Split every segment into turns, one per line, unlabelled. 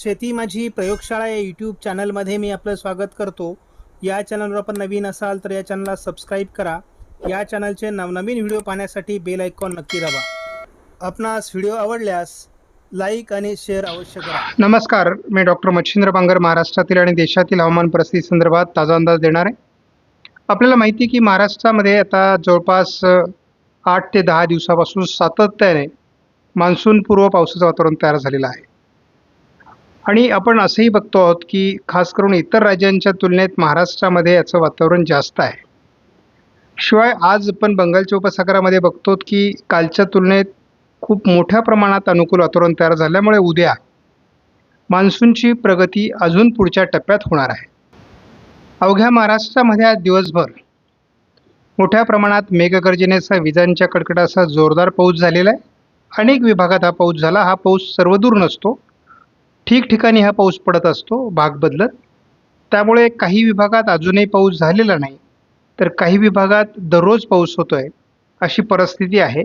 शेती माझी प्रयोगशाळा या यूट्यूब चॅनलमध्ये मी आपलं स्वागत करतो. या चॅनलवर आपण नवीन असाल तर या चॅनलला सबस्क्राईब करा. या चॅनलचे नवनवीन व्हिडिओ पाहण्यासाठी बेल आयकॉन नक्की दाबा. आपणास व्हिडिओ आवडल्यास लाईक आणि शेअर अवश्य करा.
नमस्कार मी डॉक्टर मच्छिंद्र बांगर महाराष्ट्रातील आणि देशातील हवामान परिस्थिती संदर्भात ताजा अंदाज देणार आहे. आपल्याला माहिती आहे की महाराष्ट्रामध्ये आता जवळपास आठ ते दहा दिवसापासून सातत्याने मान्सूनपूर्व पावसाचं वातावरण तयार झालेलं आहे. आणि आपण असंही बघतो आहोत की खास करून इतर राज्यांच्या तुलनेत महाराष्ट्रामध्ये याचं वातावरण जास्त आहे. शिवाय आज आपण बंगालच्या उपसागरामध्ये बघतो की कालच्या तुलनेत खूप मोठ्या प्रमाणात अनुकूल वातावरण तयार झाल्यामुळे उद्या मान्सूनची प्रगती अजून पुढच्या टप्प्यात होणार आहे. अवघ्या महाराष्ट्रामध्ये आज दिवसभर मोठ्या प्रमाणात मेघगर्जनेसह विजांच्या कडकडाचा जोरदार पाऊस झालेला आहे. अनेक विभागात हा पाऊस झाला. हा पाऊस सर्वदूर नसतो. ठिकठिकाणी हा पाऊस पडत असतो भाग बदलत. त्यामुळे काही विभागात अजूनही पाऊस झालेला नाही. तर काही विभागात दररोज पाऊस होतो आहे अशी परिस्थिती आहे.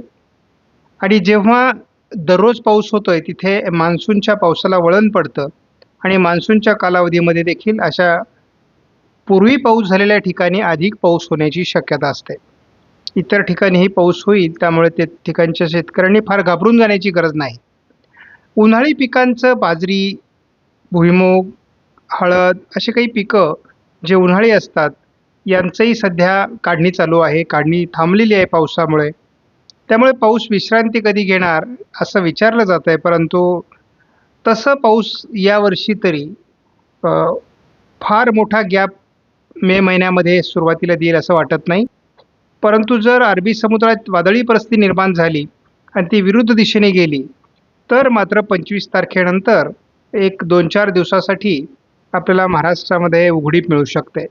आणि जेव्हा दररोज पाऊस होतो आहे तिथे मान्सूनच्या पावसाला वळण पडतं. आणि मान्सूनच्या कालावधीमध्ये देखील अशा पूर्वी पाऊस झालेल्या ठिकाणी अधिक पाऊस होण्याची शक्यता असते. इतर ठिकाणीही पाऊस होईल त्यामुळे ते ठिकाणच्या शेतकऱ्यांनी फार घाबरून जाण्याची गरज नाही. उन्हाळी पिकांचं बाजरी भुईमूग हळद असे काही पिकं जे उन्हाळी असतात यांचंही सध्या काढणी चालू आहे. काढणी थांबलेली आहे पावसामुळे. त्यामुळे पाऊस विश्रांती कधी घेणार असं विचारलं जात आहे. परंतु तसं पाऊस यावर्षी तरी फार मोठा गॅप मे महिन्यामध्ये सुरुवातीला देईल असं वाटत नाही. परंतु जर अरबी समुद्रात वादळी परिस्थिती निर्माण झाली आणि ती विरुद्ध दिशेने गेली तर मात्र पंचवीस तारखेनंतर एक दोन चार दिवसासाठी आपल्याला महाराष्ट्रामध्ये उघडीप मिळू शकते.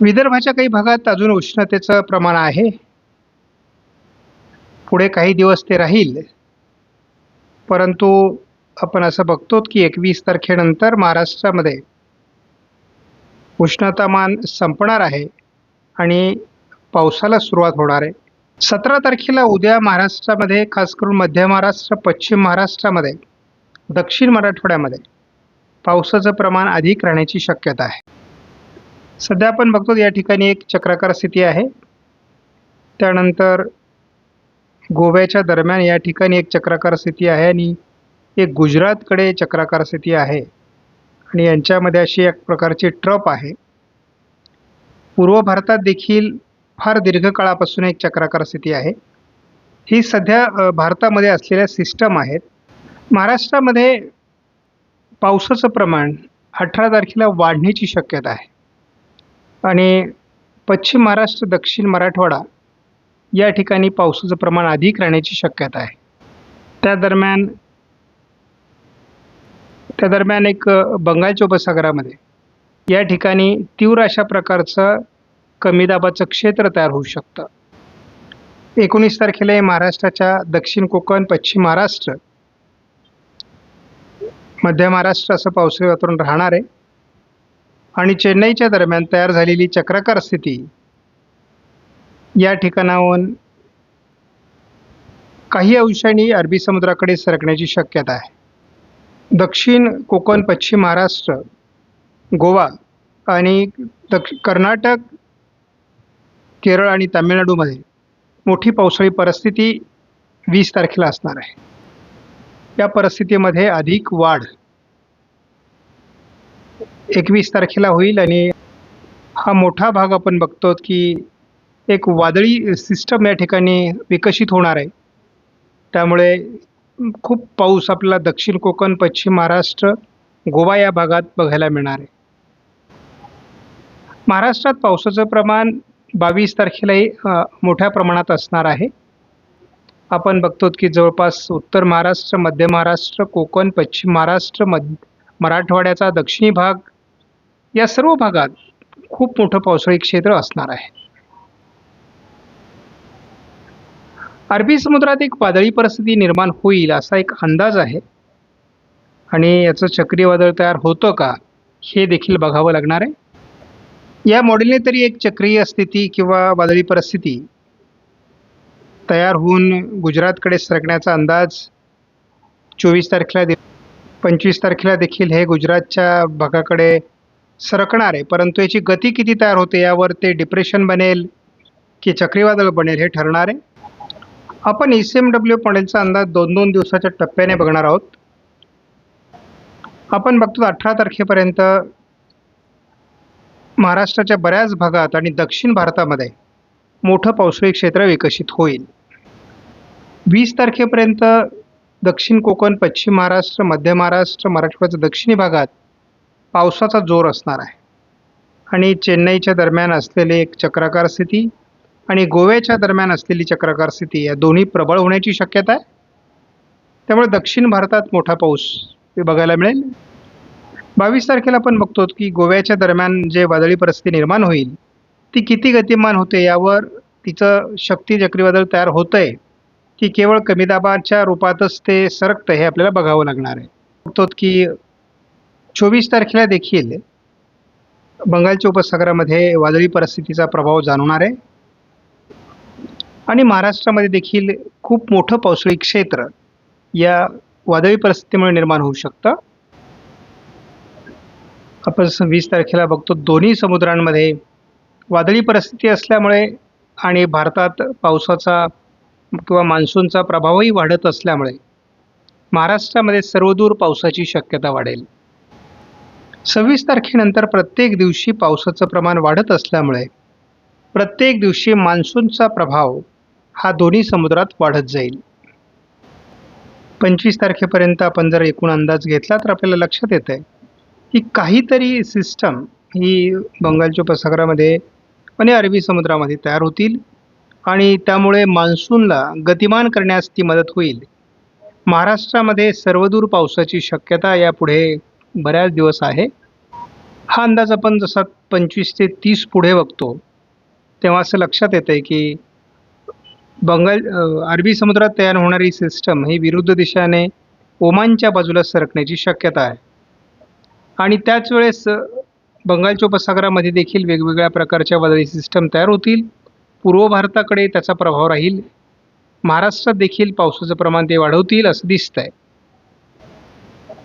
विदर्भाच्या काही भागात अजून उष्णतेचं प्रमाण आहे. पुढे काही दिवस ते राहील. परंतु आपण असं बघतो की एकवीस तारखेनंतर महाराष्ट्रामध्ये उष्णतामान संपणार आहे आणि पावसाला सुरुवात होणार आहे. सतरा तारखेला उद्या महाराष्ट्रामध्ये खास करून मध्य महाराष्ट्र पश्चिम महाराष्ट्रामध्ये दक्षिण मराठवाड्यामध्ये पावसाचं प्रमाण अधिक राहण्याची शक्यता आहे. सध्या आपण बघतो या ठिकाणी एक चक्राकार स्थिती आहे. त्यानंतर गोव्याच्या दरम्यान या ठिकाणी एक चक्राकार स्थिती आहे आणि एक गुजरातकडे चक्राकार स्थिती आहे. आणि यांच्यामध्ये अशी एक प्रकारची ट्रप आहे. पूर्व भारतात देखील फार दीर्घकाळापासून एक चक्राकार स्थिती आहे. ही सध्या भारतामध्ये असलेल्या सिस्टम आहेत. महाराष्ट्रामध्ये पावसाचं प्रमाण अठरा तारखेला वाढण्याची शक्यता आहे. आणि पश्चिम महाराष्ट्र दक्षिण मराठवाडा या ठिकाणी पावसाचं प्रमाण अधिक राहण्याची शक्यता आहे. त्या दरम्यान त्या दरम्यान एक बंगालच्या उपसागरामध्ये या ठिकाणी तीव्र अशा प्रकारचं कमी दाबाचं क्षेत्र तयार होऊ शकतं. एकोणीस तारखेला हे महाराष्ट्राच्या दक्षिण कोकण पश्चिम महाराष्ट्र मध्य महाराष्ट्र असं पावसाळी वातावरण राहणार आहे. आणि चेन्नईच्या दरम्यान तयार झालेली चक्राकार स्थिती या ठिकाणाहून काही अंशांनी अरबी समुद्राकडे सरकण्याची शक्यता आहे. दक्षिण कोकण पश्चिम महाराष्ट्र गोवा आणि दक्ष कर्नाटक केरळ आणि तामिळनाडूमध्ये मोठी पावसाळी परिस्थिती वीस तारखेला असणार आहे. या परिस्थितीमध्ये अधिक वाढ एकवीस तारखेला होईल आणि हा मोठा भाग आपण बघतो की एक वादळी सिस्टम या ठिकाणी विकसित होणार आहे. त्यामुळे खूप पाऊस आपल्याला दक्षिण कोकण पश्चिम महाराष्ट्र गोवा या भागात बघायला मिळणार आहे. महाराष्ट्रात पावसाचं प्रमाण बावीस तारखेलाही मोठ्या प्रमाणात असणार आहे. आपण बघतो की जवळपास उत्तर महाराष्ट्र मध्य महाराष्ट्र कोकण पश्चिम महाराष्ट्र मध मराठवाड्याचा दक्षिणी भाग या सर्व भागात खूप मोठं पावसाळी क्षेत्र असणार आहे. अरबी समुद्रात एक वादळी परिस्थिती निर्माण होईल असा एक अंदाज आहे. आणि याचं चक्रीवादळ तयार होतं का हे देखील बघावं लागणार आहे. या मॉडेलने तरी एक चक्रीय स्थिती किंवा वादळी परिस्थिती तयार होऊन गुजरातकडे सरकण्याचा अंदाज चोवीस तारखेला दे पंचवीस तारखेला देखील हे गुजरातच्या भागाकडे सरकणार आहे. परंतु याची गती किती तयार होते यावर ते डिप्रेशन बनेल की चक्रीवादळ बनेल हे ठरणार आहे. आपण ई सी एम डब्ल्यू मॉडेलचा अंदाज दोन दोन दिवसाच्या टप्प्याने बघणार आहोत. आपण बघतो अठरा तारखेपर्यंत महाराष्ट्राच्या बऱ्याच भागात आणि दक्षिण भारतामध्ये मोठं पावसाळी क्षेत्र विकसित होईल. वीस तारखेपर्यंत दक्षिण कोकण पश्चिम महाराष्ट्र मध्य महाराष्ट्र मराठवाड्याच्या दक्षिणी भागात पावसाचा जोर असणार आहे. आणि चेन्नईच्या दरम्यान असलेली एक चक्राकार स्थिती आणि गोव्याच्या दरम्यान असलेली चक्राकार स्थिती या दोन्ही प्रबळ होण्याची शक्यता आहे. त्यामुळे दक्षिण भारतात मोठा पाऊस हे बघायला मिळेल. बावीस तारखेला आपण बघतो की गोव्याच्या दरम्यान जे वादळी परिस्थिती निर्माण होईल ती किती गतिमान होते यावर तिचं शक्ती चक्रीवादळ तयार होतं आहे की केवळ कमी दाबाच्या रूपातच ते सरकतं हे आपल्याला बघावं लागणार आहे. बघतो की चोवीस तारखेला देखील बंगालच्या उपसागरामध्ये वादळी परिस्थितीचा प्रभाव जाणवणार आहे. आणि महाराष्ट्रामध्ये देखील खूप मोठं पावसाळी क्षेत्र या वादळी परिस्थितीमुळे निर्माण होऊ शकतं. आपण स- वीस तारखेला बघतो दोन्ही समुद्रांमध्ये वादळी परिस्थिती असल्यामुळे आणि भारतात पावसाचा किंवा मान्सूनचा प्रभावही वाढत असल्यामुळे महाराष्ट्रामध्ये सर्वदूर पावसाची शक्यता वाढेल. सव्वीस तारखेनंतर प्रत्येक दिवशी पावसाचं प्रमाण वाढत असल्यामुळे प्रत्येक दिवशी मान्सूनचा प्रभाव हा दोन्ही समुद्रात वाढत जाईल. पंचवीस तारखेपर्यंत आपण जर एकूण अंदाज घेतला तर आपल्याला लक्षात येतं आहे की काहीतरी सिस्टम ही बंगालच्या उपसागरामध्ये आणि अरबी समुद्रामध्ये तयार होतील आणि त्यामुळे मान्सूनला गतिमान करण्यास ती मदत होईल. महाराष्ट्रामध्ये सर्वदूर पावसाची शक्यता यापुढे बऱ्याच दिवस आहे. हा अंदाज आपण जसा पंचवीस ते तीस पुढे बघतो तेव्हा असं लक्षात येतं आहे की बंगाल अरबी समुद्रात तयार होणारी सिस्टम ही विरुद्ध दिशेने ओमानच्या बाजूला सरकण्याची शक्यता आहे. आणि त्याच वेळेस बंगालच्या उपसागरामध्ये देखील वेगवेगळ्या प्रकारच्या वादळी सिस्टम तयार होतील. पूर्व भारताकडे त्याचा प्रभाव राहील. महाराष्ट्रात देखील पावसाचं प्रमाण ते वाढवतील असं दिसतं आहे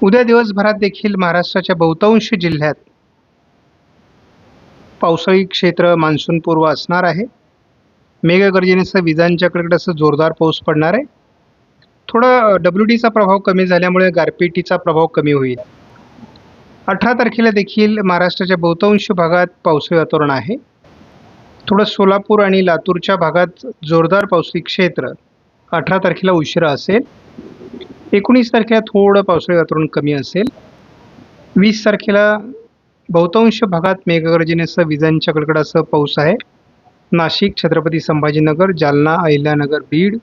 उद्या दिवसभरात देखील महाराष्ट्राच्या बहुतांश जिल्ह्यात पावसाळी क्षेत्र मान्सूनपूर्व असणार आहे. मेघगर्जनेसह विजांच्या कडकडासह जोरदार पाऊस पडणार आहे. थोडं डब्ल्यू डीचा प्रभाव कमी झाल्यामुळे गारपिटीचा प्रभाव कमी होईल. अठरा तारखेला देखील महाराष्ट्राच्या बहुतांश भागात पावसाळी वातावरण आहे. थोडं सोलापूर आणि लातूरच्या भागात जोरदार पावसाळी क्षेत्र अठरा तारखेला उशिरा असेल. एकोणीस तारखेला थोडं पावसाळी वातावरण कमी असेल. वीस तारखेला बहुतांश भागात मेघगर्जनेसह विजांच्या कडकडासह पाऊस आहे. नाशिक छत्रपती संभाजीनगर जालना अहिल्यानगर बीड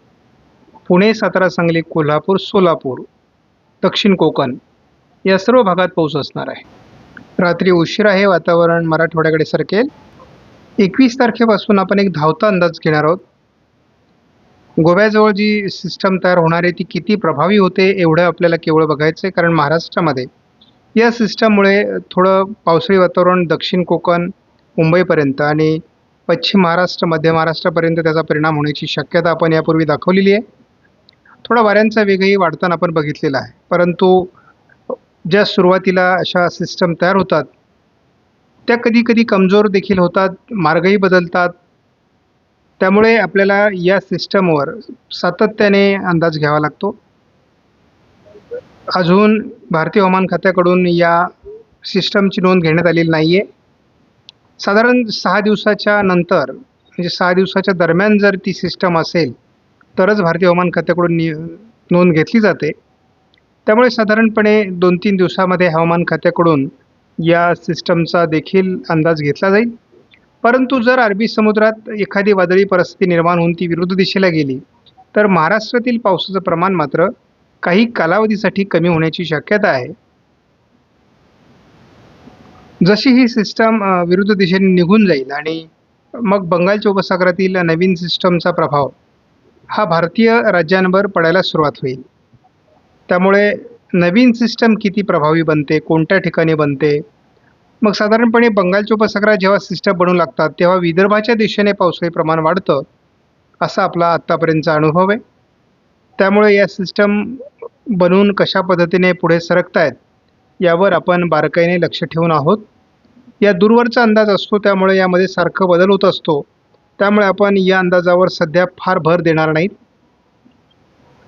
पुणे सातारा सांगली कोल्हापूर सोलापूर दक्षिण कोकण या सर्व भागात पाऊस असणार आहे. रात्री उशिरा हे वातावरण मराठवाड्याकडे सरकेल. एकवीस तारखेपासून आपण एक धावता अंदाज घेणार आहोत. गोव्याजवळ जी सिस्टम तयार होणार आहे ती किती प्रभावी होते एवढं आपल्याला केवळ बघायचं आहे. कारण महाराष्ट्रामध्ये या सिस्टममुळे थोडं पावसाळी वातावरण दक्षिण कोकण मुंबईपर्यंत आणि पश्चिम महाराष्ट्र मध्य महाराष्ट्रापर्यंत त्याचा परिणाम होण्याची शक्यता आपण यापूर्वी दाखवलेली आहे. थोडा वाऱ्यांचा वेगही वाढताना आपण बघितलेला आहे. परंतु ज्या सुरुवातीला अशा सिस्टम तयार होतात त्या कधी कधी कमजोर देखील होतात मार्गही बदलतात. त्यामुळे आपल्याला या सिस्टमवर सातत्याने अंदाज घ्यावा लागतो. अजून भारतीय हवामान खात्याकडून या सिस्टमची नोंद घेण्यात आलेली नाही आहे साधारण सहा दिवसाच्या नंतर म्हणजे सहा दिवसाच्या दरम्यान जर ती सिस्टम असेल तरच भारतीय हवामान खात्याकडून नोंद घेतली जाते. त्यामुळे साधारणपणे दोन तीन दिवसामध्ये हवामान खात्याकडून या सिस्टमचा देखील अंदाज घेतला जाईल. परंतु जर अरबी समुद्रात एखादी वादळी परिस्थिती निर्माण होऊन ती विरुद्ध दिशेला गेली तर महाराष्ट्रातील पावसाचं प्रमाण मात्र काही कालावधीसाठी कमी होण्याची शक्यता आहे. जशी ही सिस्टम विरुद्ध दिशेने निघून जाईल आणि मग बंगालच्या उपसागरातील नवीन सिस्टमचा प्रभाव हा भारतीय राज्यांवर पडायला सुरुवात होईल. त्यामुळे नवीन सिस्टम किती प्रभावी बनते कोणत्या ठिकाणी बनते? मग साधारणपणे बंगालच्या उपसागरात जेव्हा सिस्टम बनू लागतात तेव्हा विदर्भाच्या दिशेने पावसाळी प्रमाण वाढतं असा आपला आत्तापर्यंतचा अनुभव आहे. त्यामुळे या सिस्टम बनवून कशा पद्धतीने पुढे सरकतायत यावर आपण बारकाईने लक्ष ठेवून आहोत. या दूरवरचा अंदाज असतो त्यामुळे यामध्ये सारखं बदल होत असतो. त्यामुळे आपण या अंदाजावर सध्या फार भर देणार नाहीत.